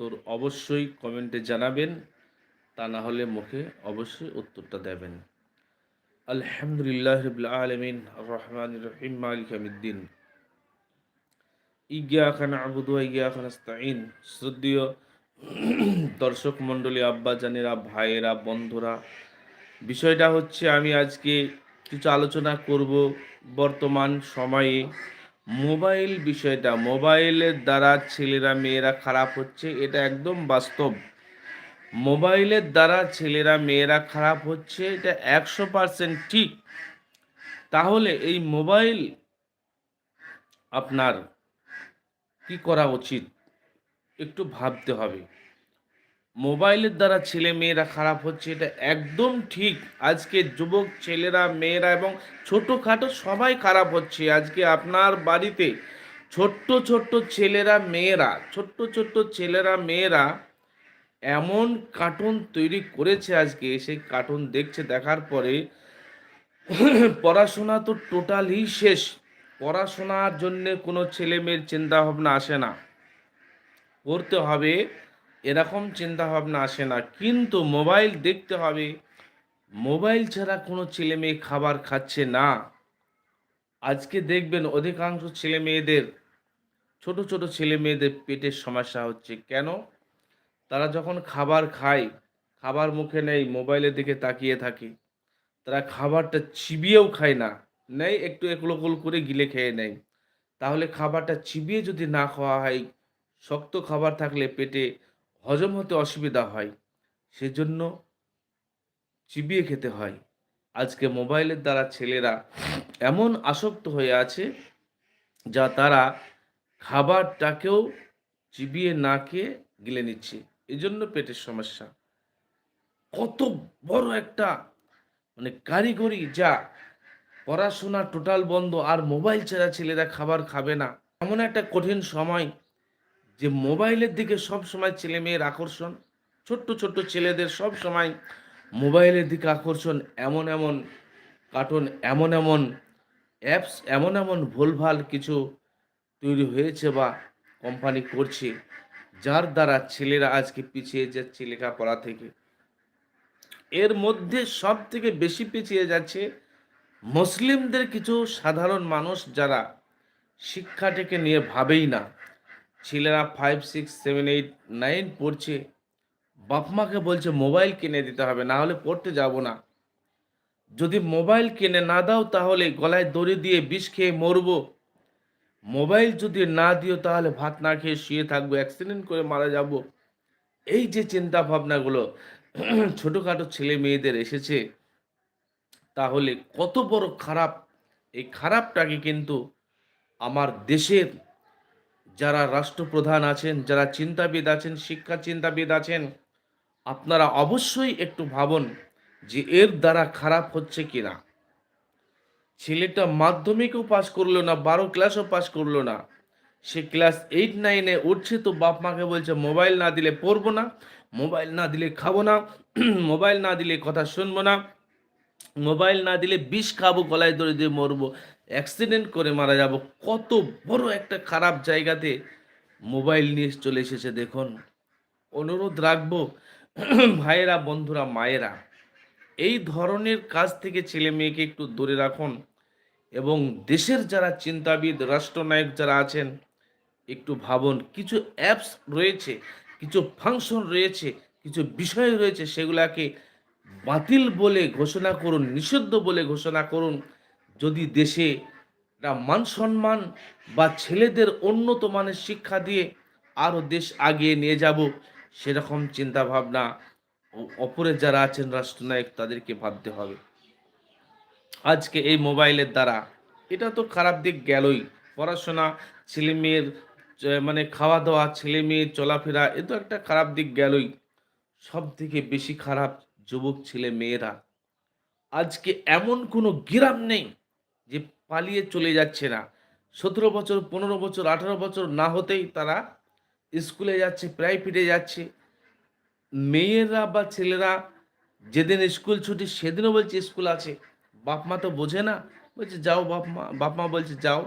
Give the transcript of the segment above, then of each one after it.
উত্তর অবশ্যই কমেন্টে জানাবেন, তা না হলে মুখে অবশ্যই উত্তরটা দেবেন। আলহামদুলিল্লাহ রবিল আলমিন রহমান রহিম, মালিক আমিদ্দিন ইগিয়া খান আবুদু ইগিয়া খান আস্তাইন শ্রদ্ধীয় দর্শক মণ্ডলী, আব্বা জানেরা, ভাইয়েরা, বন্ধুরা, বিষয়টা হচ্ছে আমি আজকে কিছু আলোচনা করব বর্তমান সময়ে। মোবাইল বিষয়টা, মোবাইলের দ্বারা ছেলেরা, মেয়েরা খারাপ হচ্ছে, এটা একদম বাস্তব। মোবাইলের দ্বারা ছেলেরা, মেয়েরা খারাপ হচ্ছে, এটা একশো পারসেন্ট ঠিক। তাহলে এই মোবাইল আপনার কি করা উচিত? একটু ভাবতে হবে। মোবাইলের দ্বারা ছেলে মেয়েরা খারাপ হচ্ছে, এটা একদম ঠিক। আজকে যুবক ছেলেরা, মেয়েরা এবং ছোটোখাটো সবাই খারাপ হচ্ছে। আজকে আপনার বাড়িতে ছোট্ট ছোট্ট ছেলেরা, মেয়েরা, ছোট্ট ছোট্ট ছেলেরা, মেয়েরা এমন কার্টুন তৈরি করেছে আজকে। সেই কার্টুন দেখছে, দেখার পরে পড়াশোনা তো টোটালি শেষ। পড়াশোনার জন্য কোনো ছেলে মেয়ের চিন্তা ভাবনা আসে না। পড়তে হবে এরকম চিন্তা ভাবনা আসে না, কিন্তু মোবাইল দেখতে হবে। মোবাইল ছাড়া কোনো ছেলে মেয়ে খাবার খাচ্ছে না। আজকে দেখবেন অধিকাংশ ছেলে মেয়েদের, ছোট ছোট ছেলে মেয়েদের পেটের সমস্যা হচ্ছে। কেন? তারা যখন খাবার খায়, খাবার মুখে নেই মোবাইলের দিকে তাকিয়ে থাকে, তারা খাবারটা চিবিয়েও খায় না। নেই একটু একলোকল করে গিলে খেয়ে নেয়। তাহলে খাবারটা চিবিয়ে যদি না খাওয়া হয়, শক্ত খাবার থাকলে পেটে হজম হতে অসুবিধা হয়, সেজন্য চিবিয়ে খেতে হয়। আজকে মোবাইলের দ্বারা ছেলেরা এমন আসক্ত হয়ে আছে, যা তারা খাবারটাকেও চিবিয়ে না খেয়ে গিলে নিচ্ছে। এজন্য পেটের সমস্যা। কত বড় একটা মানে কারিগরি যা পড়াশোনা টোটাল বন্ধ আর মোবাইল ছাড়া ছেলেরা খাবার খাবে না। এমন একটা কঠিন সময় যে মোবাইলের দিকে সব সময় ছেলে মেয়ের আকর্ষণ, ছোট্ট ছোট্ট ছেলেদের সব সময় মোবাইলের দিকে আকর্ষণ, এমন এমন কার্টুন এমন এমন অ্যাপস এমন এমন ভুলভাল কিছু তৈরি হয়েছে বা কোম্পানি করছে, যার দ্বারা ছেলেরা আজকে পিছিয়ে যাচ্ছে লেখাপড়া থেকে। এর মধ্যে সব থেকে বেশি পিছিয়ে যাচ্ছে মুসলিমদের কিছু সাধারণ মানুষ যারা শিক্ষাটাকে নিয়ে ভাবেই না। ছেলেরা five six seven eight nine পড়ছে। বাপ মাকে বলছে, মোবাইল কিনে দিতে হবে, না হলে পড়তে যাব না। যদি মোবাইল কিনে না দাও, তাহলে গলায় দড়ি দিয়ে বিষ খেয়ে মরব। মোবাইল যদি না দিও, তাহলে ভাত না খেয়ে শুয়ে থাকব অ্যাক্সিডেন্ট করে মারা যাব। এই যে চিন্তা ভাবনাগুলো ছোটোখাটো ছেলে মেয়েদের এসেছে, তাহলে কত বড় খারাপ, এই খারাপটাকে কিন্তু আমার দেশের যারা রাষ্ট্রপ্রধান আছেন, যারা চিন্তাবিদ আছেন, শিক্ষা চিন্তাবিদ আছেন, আপনারা অবশ্যই একটু ভাবুন যে এর দ্বারা খারাপ হচ্ছে কি না ছেলেটা মাধ্যমিকও পাস করল না, বারো ক্লাসও পাস করল না। সে ক্লাস এইট নাইনে উঠছে তো বাপ মাকে বলছে, মোবাইল না দিলে পড়ব না, মোবাইল না দিলে খাব না, মোবাইল না দিলে কথা শুনব না। মোবাইল না দিলে বিষ খাব, গলায় দড়ি দিয়ে মরবো অ্যাক্সিডেন্ট করে মারা যাব। কত বড় একটা খারাপ জায়গাতে মোবাইল নিয়ে চলে এসেছে, দেখুন। অনুরোধ রাখব, ভাইয়েরা, বন্ধুরা, মায়েরা, এই ধরনের কাজ থেকে ছেলে মেয়েকে একটু দূরে রাখুন এবং দেশের যারা চিন্তাবিদ, রাষ্ট্রনায়ক যারা আছেন, একটু ভাবুন, কিছু অ্যাপস রয়েছে, কিছু ফাংশন রয়েছে, কিছু বিষয় রয়েছে, সেগুলাকে বাতিল বলে ঘোষণা করুন, নিষিদ্ধ বলে ঘোষণা করুন, যদি দেশে মান সম্মান বা ছেলেদের উন্নত মানের শিক্ষা দিয়ে আরও দেশ আগিয়ে নিয়ে যাব, সেরকম চিন্তা ভাবনা অপরে যারা আছেন রাষ্ট্রনায়ক, তাদেরকে ভাবতে হবে। আজকে এই মোবাইলের দ্বারা এটা তো খারাপ দিক গেলই। পড়াশোনা, ছেলে মেয়ের মানে খাওয়া দাওয়া ছেলে মেয়ের চলাফেরা, এ তো একটা খারাপ দিক গেলই। সব থেকে বেশি খারাপ যুবক ছেলে মেয়েরা, আজকে এমন কোনো গ্রাম নেই যে পালিয়ে চলে যাচ্ছে না। সতেরো বছর, পনেরো বছর, আঠারো বছর না হতেই তারা স্কুলে যাচ্ছে, প্রাইভেটে যাচ্ছে। মেয়েরা বা ছেলেরা যেদিন স্কুল ছুটি সেদিনও বলছে স্কুল আছে। বাপ মা তো বোঝে না। বলছে, যাও বাপ মা। বাপ মা বলছে, যাও।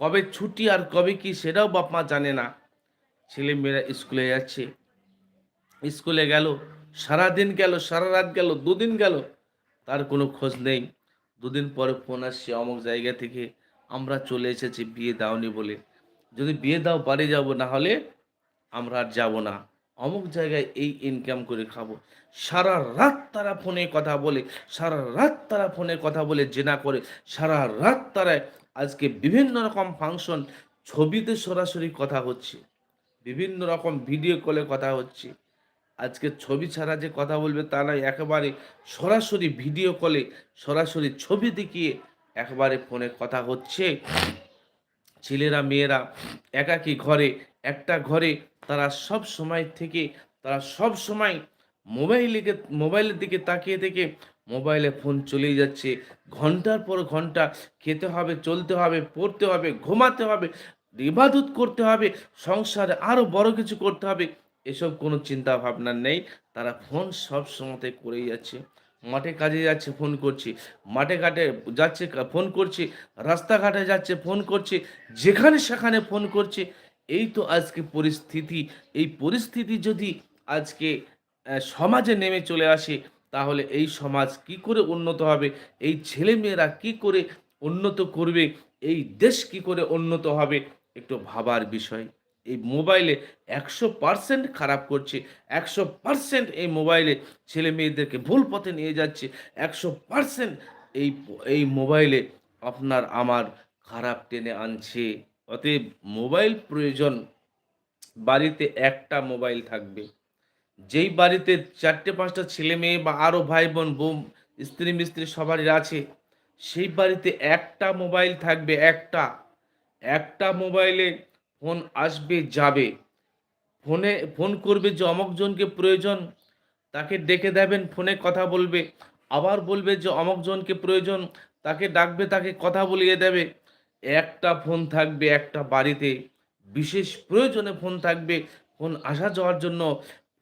কবে ছুটি আর কবে কি সেটাও বাপ মা জানে না। ছেলে মেয়েরা স্কুলে যাচ্ছে। স্কুলে গেল সারা দিন গেল, সারা রাত গেল, দুদিন গেল, তার কোনো খোঁজ নেই। দুদিন পরে ফোন আসছে অমুক জায়গা থেকে, আমরা চলে এসেছি, বিয়ে দাওনি বলে। যদি বিয়ে দাও, বাড়ি যাব, না হলে আমরা আর যাব না। অমুক জায়গায় এই ইনকাম করে খাব। সারা রাত তারা ফোনে কথা বলে, সারা রাত তারা ফোনে কথা বলে, জেনা করে, সারা রাত তারা আজকে বিভিন্ন রকম ফাংশন ছবিতে সরাসরি কথা হচ্ছে। বিভিন্ন রকম ভিডিও কলে কথা হচ্ছে। আজকে ছবি ছাড়া যে কথা বলবে তা নয়, একেবারে সরাসরি ভিডিও কলে সরাসরি ছবি দেখিয়ে একবারে ফোনে কথা হচ্ছে। ছেলেরা, মেয়েরা একাকী ঘরে, একটা ঘরে তারা সব সময় থেকে, তারা সব সময় মোবাইলে মোবাইলের দিকে তাকিয়ে থেকে মোবাইলে ফোন চলেই যাচ্ছে। ঘণ্টার পর ঘণ্টা খেতে হবে, চলতে হবে, পড়তে হবে, ঘুমাতে হবে, ইবাদত করতে হবে, সংসারে আরও বড় কিছু করতে হবে। এসব কোনো চিন্তা ভাবনা নেই। তারা ফোন সব সময়তে করেই যাচ্ছে। মাঠে কাজে যাচ্ছে, ফোন করছি। মাঠে ঘাটে যাচ্ছে, ফোন করছি। রাস্তাঘাটে যাচ্ছে, ফোন করছে। যেখানে সেখানে ফোন করছে। এই তো আজকে পরিস্থিতি। এই পরিস্থিতি যদি আজকে সমাজে নেমে চলে আসে, তাহলে এই সমাজ কি করে উন্নত হবে? এই ছেলে মেয়েরা কি করে উন্নত করবে? এই দেশ কি করে উন্নত হবে? একটু ভাবার বিষয়। এই মোবাইলে একশো পার্সেন্ট খারাপ করছে, একশো পার্সেন্ট এই মোবাইলে ছেলে মেয়েদেরকে ভুল পথে নিয়ে যাচ্ছে, একশো পার্সেন্ট এই এই মোবাইলে আপনার আমার খারাপ টেনে আনছে। অতএব মোবাইল প্রয়োজন, বাড়িতে একটা মোবাইল থাকবে। যেই বাড়িতে চারটে পাঁচটা ছেলে মেয়ে বা আরও ভাই বোন বোম স্ত্রী মিস্ত্রি সবারই আছে, সেই বাড়িতে একটা মোবাইল থাকবে, একটা। একটা মোবাইলে ফোন আসবে, যাবে। ফোনে, ফোন করবে যে অমকজনকে প্রয়োজন, তাকে ডেকে দেবেন, ফোনে কথা বলবে। আবার বলবে যে অমকজনকে প্রয়োজন, তাকে ডাকবে, তাকে কথা বলিয়ে দেবে। একটা ফোন থাকবে একটা বাড়িতে, বিশেষ প্রয়োজনে ফোন থাকবে। ফোন আসা যাওয়ার জন্য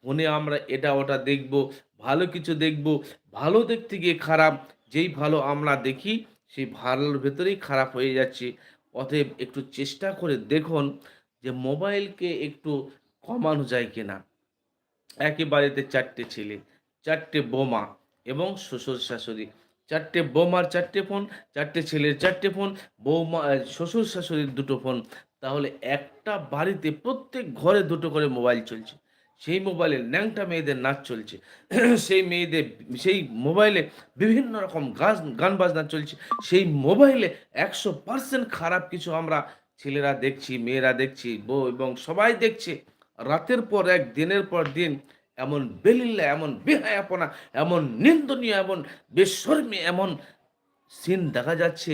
ফোনে আমরা এটা ওটা দেখব, ভালো কিছু দেখব। ভালো দেখতে গিয়ে খারাপ, যেই ভালো আমরা দেখি, সেই ভালোর ভেতরেই খারাপ হয়ে যাচ্ছে। অতএব একটু চেষ্টা করে দেখুন যে মোবাইলকে একটু কমানো যায় কিনা। একই বাড়িতে চারটে ছেলে, চারটে বোমা এবং শ্বশুর শাশুড়ি। চারটে বোমার চারটে ফোন, চারটে ছেলের চারটে ফোন, বৌমা শ্বশুর শাশুড়ির দুটো ফোন। তাহলে একটা বাড়িতে প্রত্যেক ঘরে দুটো করে মোবাইল চলছে। সেই মোবাইলে ন্যাংটা মেয়েদের নাচ চলছে। সেই মেয়েদের, সেই মোবাইলে বিভিন্ন রকম গান গান বাজনা চলছে। সেই মোবাইলে একশো পার্সেন্ট খারাপ কিছু আমরা ছেলেরা দেখছি, মেয়েরা দেখছি, বউ এবং সবাই দেখছে। রাতের পর এক, দিনের পর দিন এমন বেলিল্লা, এমন বেহায়াপনা, এমন নিন্দনীয়, এমন বেশর্মী, এমন সিন দেখা যাচ্ছে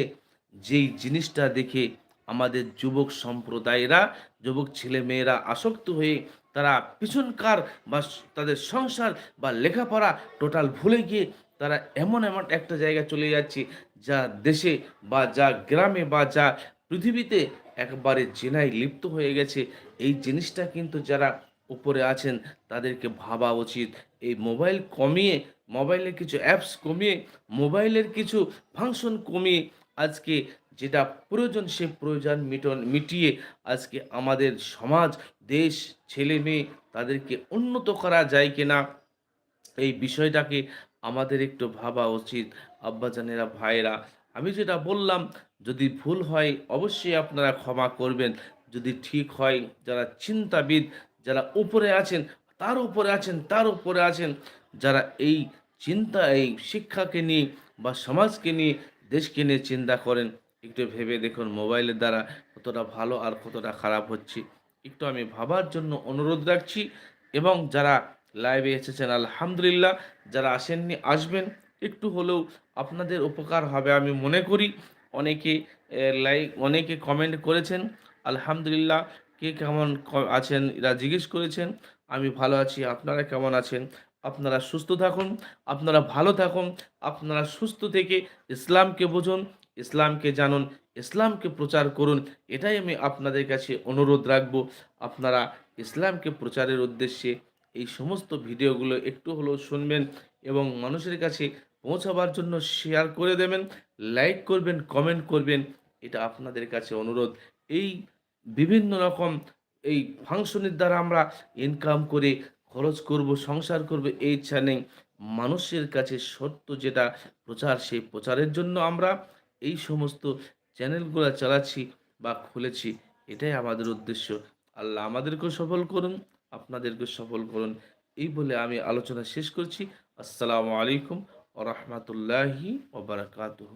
যেই জিনিসটা দেখে আমাদের যুবক সম্প্রদায়েরা, যুবক ছেলে মেয়েরা আসক্ত হয়ে তারা পিছনকার বা তাদের সংসার বা লেখাপড়া টোটাল ভুলে গিয়ে তারা এমন এমন একটা জায়গায় চলে যাচ্ছে যা দেশে বা যা গ্রামে বা যা পৃথিবীতে একবারে জেনায় লিপ্ত হয়ে গেছে। এই জিনিসটা কিন্তু যারা উপরে আছেন তাদেরকে ভাবা উচিত। এই মোবাইল কমিয়ে, মোবাইলের কিছু অ্যাপস কমিয়ে, মোবাইলের কিছু ফাংশন কমিয়ে আজকে যেটা প্রয়োজন সে প্রয়োজন মিটন, মিটিয়ে আজকে আমাদের সমাজ, দেশ, ছেলে মেয়ে তাদেরকে উন্নত করা যায় কিনা, এই বিষয়টাকে আমাদের একটু ভাবা উচিত, আব্বাজানেরা ভাইরা আমি যেটা বললাম, যদি ভুল হয় অবশ্যই আপনারা ক্ষমা করবেন। যদি ঠিক হয়, যারা চিন্তাবিদ, যারা উপরে আছেন, তার উপরে আছেন, তার উপরে আছেন, যারা এই চিন্তা, এই শিক্ষাকে নিয়ে বা সমাজকে নিয়ে, দেশকে নিয়ে চিন্তা করেন একটু ভেবে দেখুন, মোবাইলের দ্বারা কতটা ভালো আর কতটা খারাপ হচ্ছে। একটু আমি ভাবার জন্য অনুরোধ রাখছি এবং যারা লাইভে এসেছেন, আলহামদুলিল্লাহ, যারা আসেননি, আসবেন। একটু হলেও আপনাদের উপকার হবে আমি মনে করি। অনেকে লাইক অনেকে কমেন্ট করেছেন, আলহামদুলিল্লাহ, কে কেমন আছেন, এরা জিজ্ঞেস করেছেন, আমি ভালো আছি, আপনারা কেমন আছেন? আপনারা সুস্থ থাকুন, আপনারা ভালো থাকুন, আপনারা সুস্থ থেকে ইসলামকে বুঝুন ইসলামকে জানুন, ইসলামকে প্রচার করুন, এটাই আমি আপনাদের কাছে অনুরোধ রাখব। আপনারা ইসলামকে প্রচারের উদ্দেশ্যে এই সমস্ত ভিডিওগুলো একটু হলেও শুনবেন এবং মানুষের কাছে পৌঁছাবার জন্য শেয়ার করে দেবেন লাইক করবেন কমেন্ট করবেন, এটা আপনাদের কাছে অনুরোধ। এই বিভিন্ন রকম এই ফাংশনের দ্বারা আমরা ইনকাম করে, খরচ করব, সংসার করব, এই ইচ্ছা নেই মানুষের কাছে সত্য যেটা প্রচার, সেই প্রচারের জন্য আমরা এই সমস্ত চ্যানেলগুলো চালাচ্ছি বা খুলেছি, এটাই আমাদের উদ্দেশ্য। আল্লাহ আমাদেরকেও সফল করুন আপনাদেরকে সফল করুন। এই বলে আমি আলোচনা শেষ করছি। আসসালামু আলাইকুম ও রহমতুল্লাহি ওবরাকাতুহ